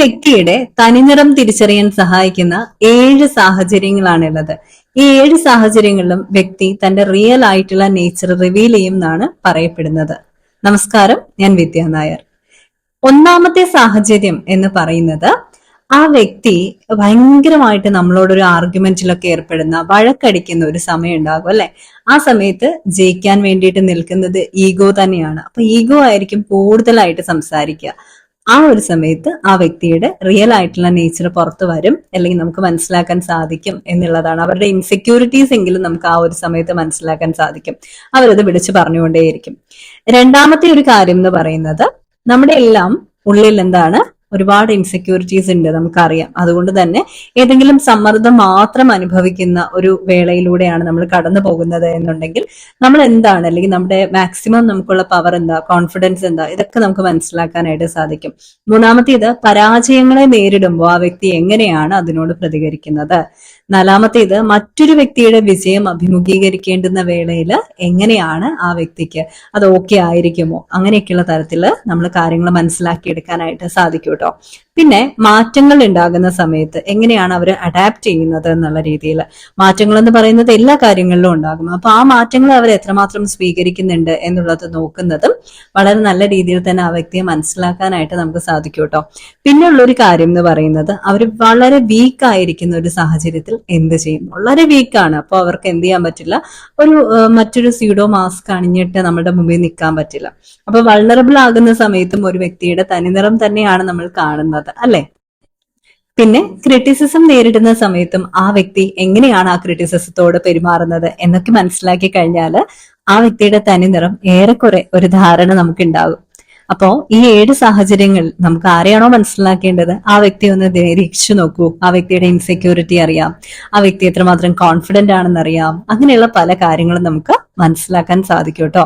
വ്യക്തിയുടെ തനിനിറം തിരിച്ചറിയാൻ സഹായിക്കുന്ന ഏഴ് സാഹചര്യങ്ങളാണുള്ളത്. ഈ ഏഴ് സാഹചര്യങ്ങളിലും വ്യക്തി തന്റെ റിയൽ ആയിട്ടുള്ള നേച്ചർ റിവീൽ ചെയ്യും എന്നാണ് പറയപ്പെടുന്നത്. നമസ്കാരം ഞാൻ വിദ്യ നായർ. ഒന്നാമത്തെ സാഹചര്യം എന്ന് പറയുന്നത് ആ വ്യക്തി ഭയങ്കരമായിട്ട് നമ്മളോടൊരു ആർഗ്യുമെന്റിലൊക്കെ ഏർപ്പെടുന്ന വഴക്കടിക്കുന്ന ഒരു സമയം ഉണ്ടാകും അല്ലെ? ആ സമയത്ത് ജയിക്കാൻ വേണ്ടിയിട്ട് നിൽക്കുന്നത് ഈഗോ തന്നെയാണ്. അപ്പൊ ഈഗോ ആയിരിക്കും കൂടുതലായിട്ട് സംസാരിക്കുക. ആ ഒരു സമയത്ത് ആ വ്യക്തിയുടെ റിയൽ ആയിട്ടുള്ള നേച്ചർ പുറത്തു വരും അല്ലെങ്കിൽ നമുക്ക് മനസ്സിലാക്കാൻ സാധിക്കും എന്നുള്ളതാണ്. അവരുടെ ഇൻസെക്യൂരിറ്റീസ് എങ്കിലും നമുക്ക് ആ ഒരു സമയത്ത് മനസ്സിലാക്കാൻ സാധിക്കും. അവരത് വിളിച്ചു പറഞ്ഞുകൊണ്ടേയിരിക്കും. രണ്ടാമത്തെ ഒരു കാര്യം എന്ന് പറയുന്നത് നമ്മുടെ എല്ലാം ഉള്ളിൽ എന്താണ് ഒരുപാട് ഇൻസെക്യൂരിറ്റീസ് ഉണ്ട് നമുക്കറിയാം. അതുകൊണ്ട് തന്നെ ഏതെങ്കിലും സമ്മർദ്ദം മാത്രം അനുഭവിക്കുന്ന ഒരു വേളയിലൂടെയാണ് നമ്മൾ കടന്നു പോകുന്നത് എന്നുണ്ടെങ്കിൽ നമ്മൾ എന്താണ്? അല്ലെങ്കിൽ നമ്മുടെ മാക്സിമം നമുക്കുള്ള പവർ എന്താ? കോൺഫിഡൻസ് എന്താ? ഇതൊക്കെ നമുക്ക് മനസ്സിലാക്കാനായിട്ട് സാധിക്കും. മൂന്നാമത്തേത് പരാജയങ്ങളെ നേരിടുമ്പോൾ ആ വ്യക്തി എങ്ങനെയാണ് അതിനോട് പ്രതികരിക്കുന്നത്? നാലാമത്തേത് മറ്റൊരു വ്യക്തിയുടെ വിജയം അഭിമുഖീകരിക്കേണ്ടുന്ന വേളയിൽ എങ്ങനെയാണ് ആ വ്യക്തിക്ക് അത് ഓക്കെ ആയിരിക്കുമോ? അങ്ങനെയൊക്കെയുള്ള തരത്തിൽ നമ്മൾ കാര്യങ്ങൾ മനസ്സിലാക്കിയെടുക്കാനായിട്ട് സാധിക്കും കേട്ടോ പിന്നെ മാറ്റങ്ങൾ ഉണ്ടാകുന്ന സമയത്ത് എങ്ങനെയാണ് അവർ അഡാപ്റ്റ് ചെയ്യുന്നത് എന്നുള്ള രീതിയിൽ മാറ്റങ്ങൾ എന്ന് പറയുന്നത് എല്ലാ കാര്യങ്ങളിലും ഉണ്ടാകും. അപ്പൊ ആ മാറ്റങ്ങൾ അവർ എത്രമാത്രം സ്വീകരിക്കുന്നുണ്ട് എന്നുള്ളത് നോക്കുന്നതും വളരെ നല്ല രീതിയിൽ തന്നെ ആ വ്യക്തിയെ മനസ്സിലാക്കാനായിട്ട് നമുക്ക് സാധിക്കും കേട്ടോ പിന്നെ ഉള്ളൊരു കാര്യം എന്ന് പറയുന്നത് അവർ വളരെ വീക്ക് ആയിരിക്കുന്ന ഒരു സാഹചര്യത്തിൽ എന്ത് ചെയ്യും? വളരെ വീക്കാണ് അപ്പോൾ അവർക്ക് എന്ത് ചെയ്യാൻ പറ്റില്ല? ഒരു മറ്റൊരു സീഡോ മാസ്ക് അണിഞ്ഞിട്ട് നമ്മുടെ മുമ്പിൽ നിൽക്കാൻ പറ്റില്ല. അപ്പൊ വൾണറബിൾ ആകുന്ന സമയത്തും ഒരു വ്യക്തിയുടെ തനിനിറം തന്നെയാണ് നമ്മൾ കാണുന്നത് അല്ലെ? പിന്നെ ക്രിറ്റിസിസം നേരിടുന്ന സമയത്തും ആ വ്യക്തി എങ്ങനെയാണ് ആ ക്രിറ്റിസിസത്തോട് പെരുമാറുന്നത് എന്നൊക്കെ മനസ്സിലാക്കി കഴിഞ്ഞാൽ ആ വ്യക്തിയുടെ തനിനിറം ഏറെക്കുറെ ഒരു ധാരണ നമുക്ക് ഉണ്ടാകും അപ്പോ ഈ ഏഴ് സാഹചര്യങ്ങളിൽ നമുക്ക് ആരെയാണോ മനസ്സിലാക്കേണ്ടത്? ആ വ്യക്തി ഒന്ന് നിരീക്ഷിച്ചു നോക്കൂ. ആ വ്യക്തിയുടെ ഇൻസെക്യൂരിറ്റി അറിയാം. ആ വ്യക്തി എത്രമാത്രം കോൺഫിഡന്റ് ആണെന്ന് അറിയാം. അങ്ങനെയുള്ള പല കാര്യങ്ങളും നമുക്ക് മനസ്സിലാക്കാൻ സാധിക്കും കേട്ടോ.